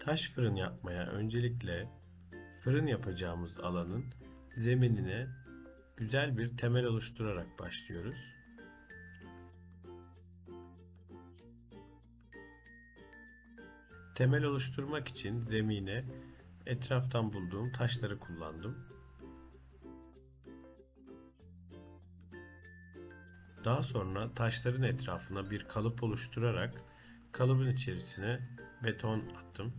Taş fırın yapmaya öncelikle fırın yapacağımız alanın zeminine güzel bir temel oluşturarak başlıyoruz. Temel oluşturmak için zemine etraftan bulduğum taşları kullandım. Daha sonra taşların etrafına bir kalıp oluşturarak kalıbın içerisine beton attım.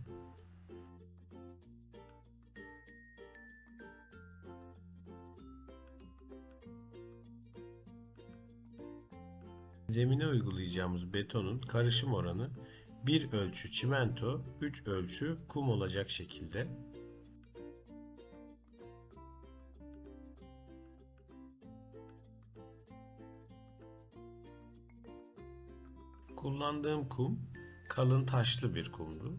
Zemine uygulayacağımız betonun karışım oranı 1 ölçü çimento, 3 ölçü kum olacak şekilde Kullandığım kum kalın taşlı bir kumdu.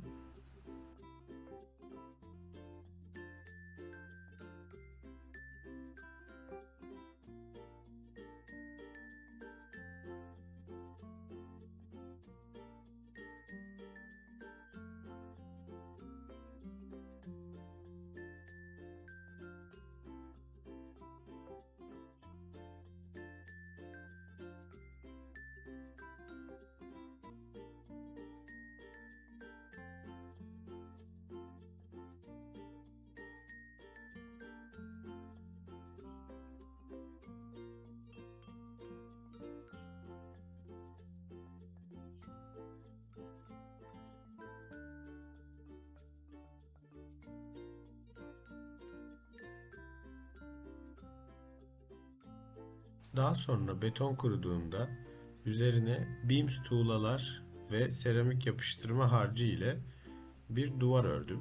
Daha sonra beton kuruduğunda üzerine beams tuğlalar ve seramik yapıştırma harcı ile bir duvar ördüm.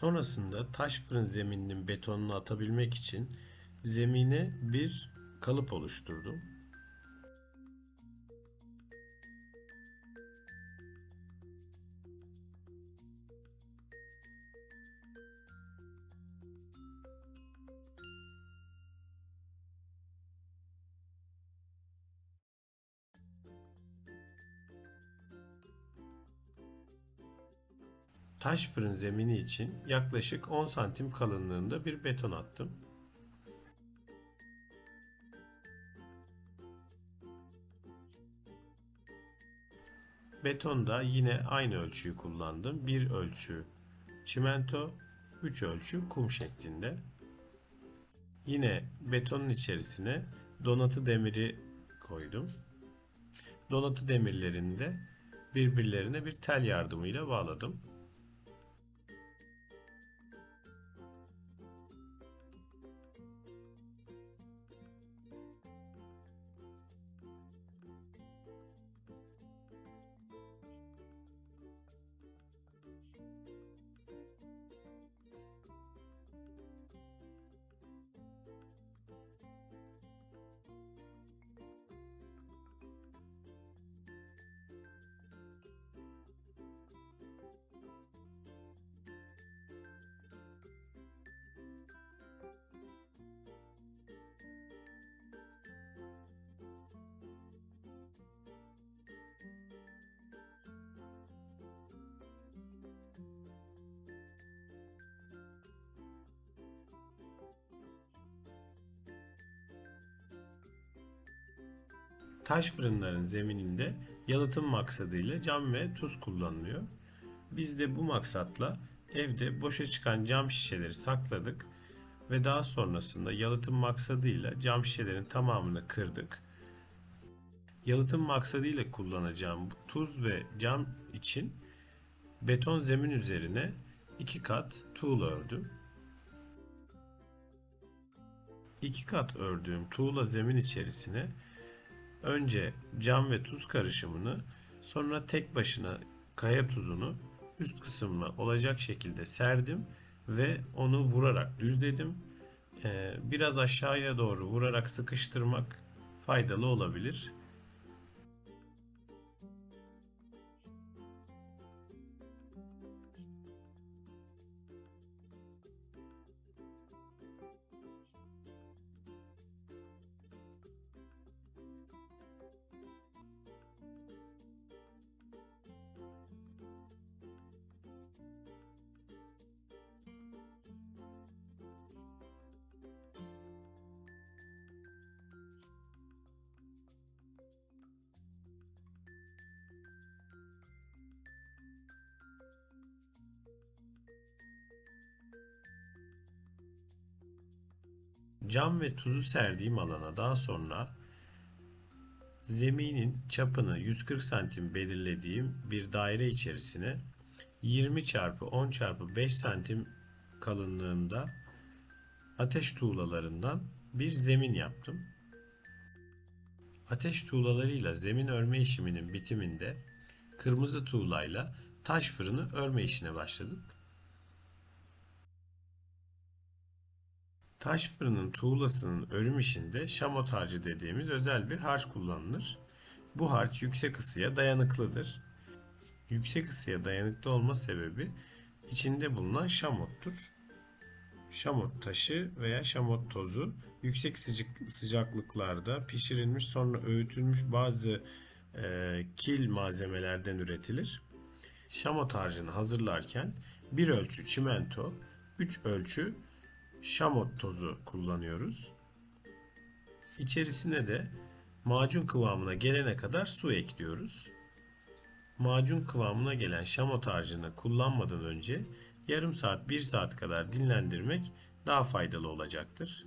Sonrasında taş fırın zemininin betonunu atabilmek için zemine bir kalıp oluşturdum. Taş fırın zemini için yaklaşık 10 santim kalınlığında bir beton attım. Betonda yine aynı ölçüyü kullandım. 1 ölçü çimento, 3 ölçü kum şeklinde. Yine betonun içerisine donatı demiri koydum. Donatı demirlerini de birbirlerine bir tel yardımıyla bağladım. Taş fırınların zemininde yalıtım maksadıyla cam ve tuz kullanılıyor. Biz de bu maksatla evde boşa çıkan cam şişeleri sakladık ve daha sonrasında yalıtım maksadıyla cam şişelerin tamamını kırdık. Yalıtım maksadıyla kullanacağım bu tuz ve cam için beton zemin üzerine iki kat tuğla ördüm. İki kat ördüğüm tuğla zemin içerisine önce cam ve tuz karışımını sonra tek başına kaya tuzunu üst kısmına olacak şekilde serdim ve onu vurarak düzledim. Ee, biraz aşağıya doğru vurarak sıkıştırmak faydalı olabilir. Cam ve tuzu serdiğim alana daha sonra zeminin çapını 140 santim belirlediğim bir daire içerisine 20 çarpı 10 çarpı 5 santim kalınlığında ateş tuğlalarından bir zemin yaptım. Ateş tuğlalarıyla zemin örme işiminin bitiminde kırmızı tuğlayla taş fırını örme işine başladık. Taş fırının tuğlasının örüm işinde şamot harcı dediğimiz özel bir harç kullanılır. Bu harç yüksek ısıya dayanıklıdır. Yüksek ısıya dayanıklı olma sebebi içinde bulunan şamottur. Şamot taşı veya şamot tozu yüksek sıcak, sıcaklıklarda pişirilmiş sonra öğütülmüş bazı e, kil malzemelerden üretilir. Şamot harcını hazırlarken bir ölçü çimento, 3 ölçü şamot tozu kullanıyoruz. İçerisine de macun kıvamına gelene kadar su ekliyoruz. Macun kıvamına gelen şamot harcını kullanmadan önce yarım saat 1 saat kadar dinlendirmek daha faydalı olacaktır.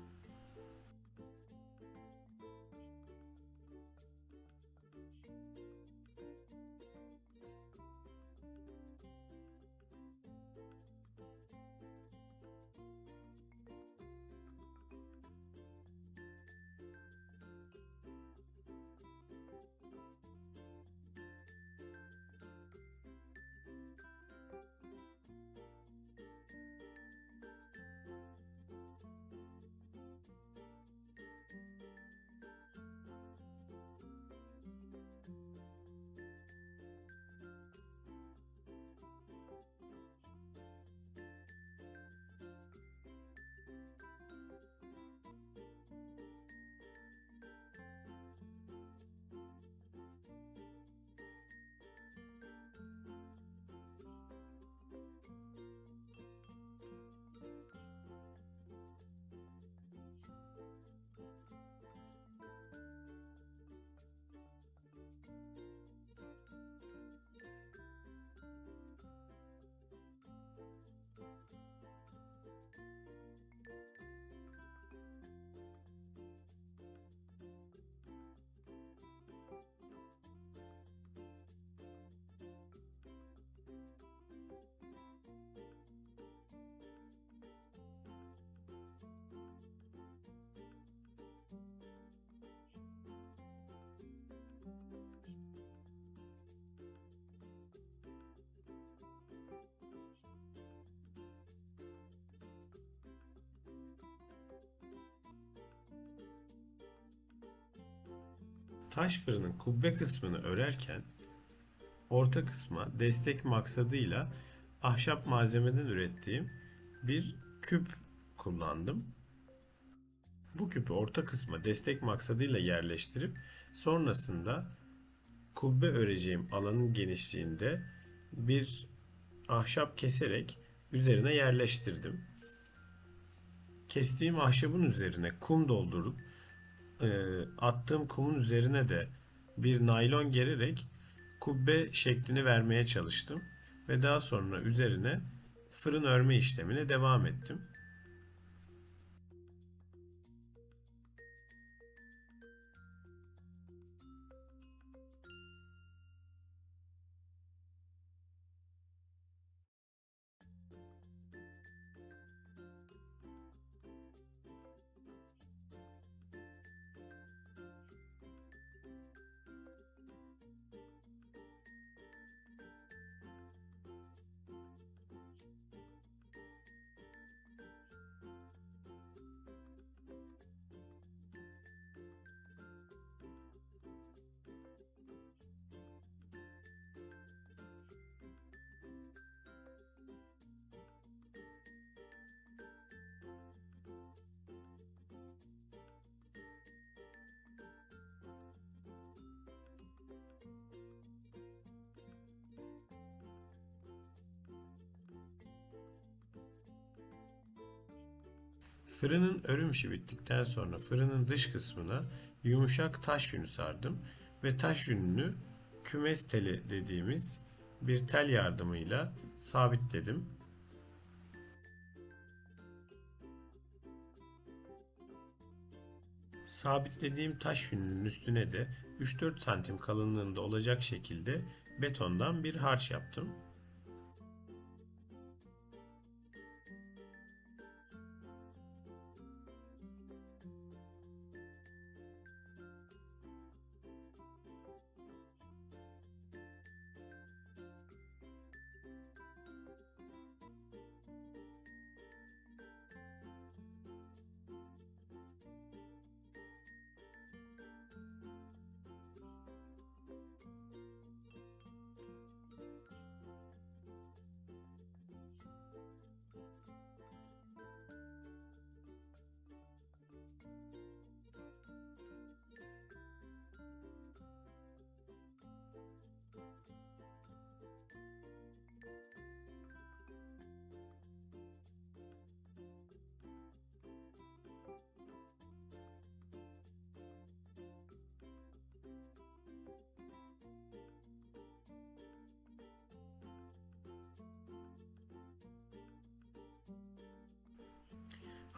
Taş fırının kubbe kısmını örerken orta kısma destek maksadıyla ahşap malzemeden ürettiğim bir küp kullandım. Bu küpü orta kısma destek maksadıyla yerleştirip sonrasında kubbe öreceğim alanın genişliğinde bir ahşap keserek üzerine yerleştirdim. Kestiğim ahşabın üzerine kum doldurup e, attığım kumun üzerine de bir naylon gererek kubbe şeklini vermeye çalıştım. Ve daha sonra üzerine fırın örme işlemine devam ettim. Fırının örüm işi bittikten sonra fırının dış kısmına yumuşak taş yünü sardım ve taş yününü kümes teli dediğimiz bir tel yardımıyla sabitledim. Sabitlediğim taş yününün üstüne de 3-4 santim kalınlığında olacak şekilde betondan bir harç yaptım.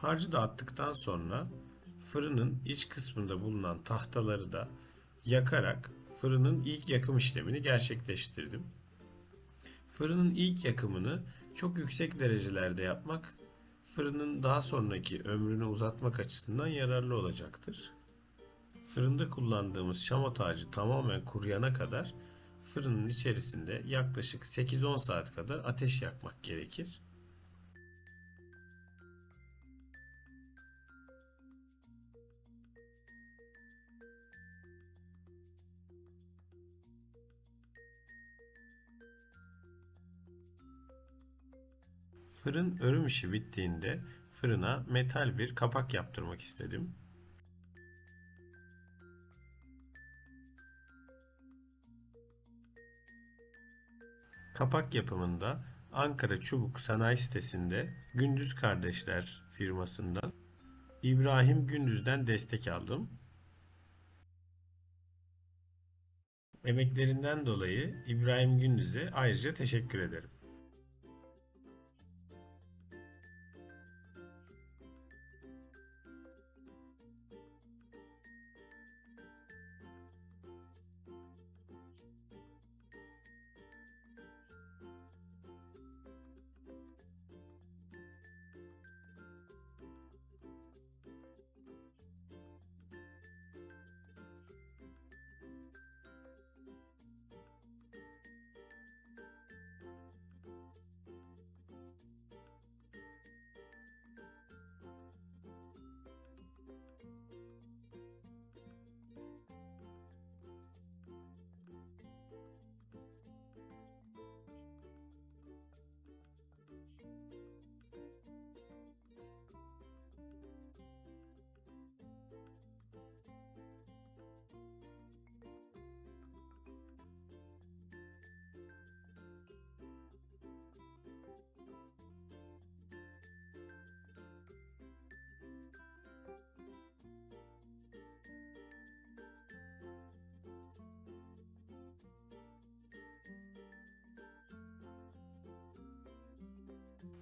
Harcı da attıktan sonra fırının iç kısmında bulunan tahtaları da yakarak fırının ilk yakım işlemini gerçekleştirdim. Fırının ilk yakımını çok yüksek derecelerde yapmak fırının daha sonraki ömrünü uzatmak açısından yararlı olacaktır. Fırında kullandığımız şamata ağacı tamamen kuruyana kadar fırının içerisinde yaklaşık 8-10 saat kadar ateş yakmak gerekir. Fırın örüm işi bittiğinde fırına metal bir kapak yaptırmak istedim. Kapak yapımında Ankara Çubuk Sanayi Sitesi'nde Gündüz Kardeşler firmasından İbrahim Gündüz'den destek aldım. Emeklerinden dolayı İbrahim Gündüz'e ayrıca teşekkür ederim.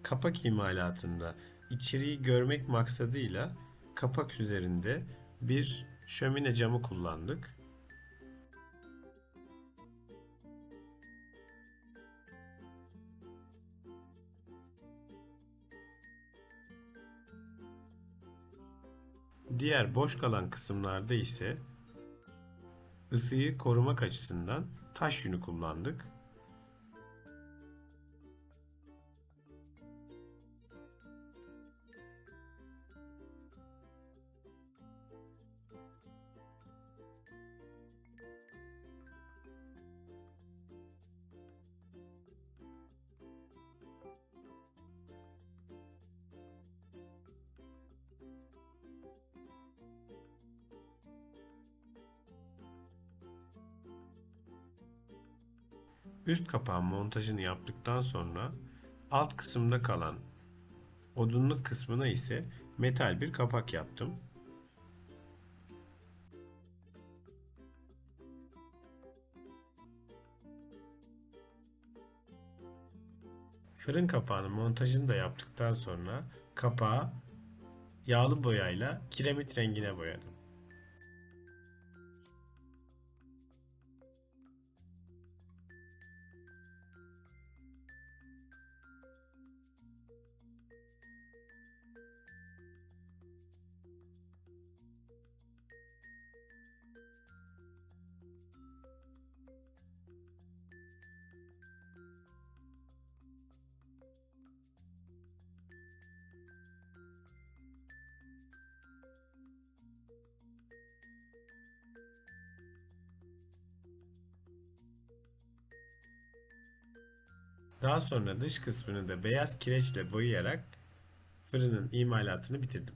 Kapak imalatında içeriği görmek maksadıyla kapak üzerinde bir şömine camı kullandık. Diğer boş kalan kısımlarda ise ısıyı korumak açısından taş yünü kullandık. Üst kapağın montajını yaptıktan sonra alt kısımda kalan odunluk kısmına ise metal bir kapak yaptım. Fırın kapağının montajını da yaptıktan sonra kapağı yağlı boyayla kiremit rengine boyadım. Daha sonra dış kısmını da beyaz kireçle boyayarak fırının imalatını bitirdim.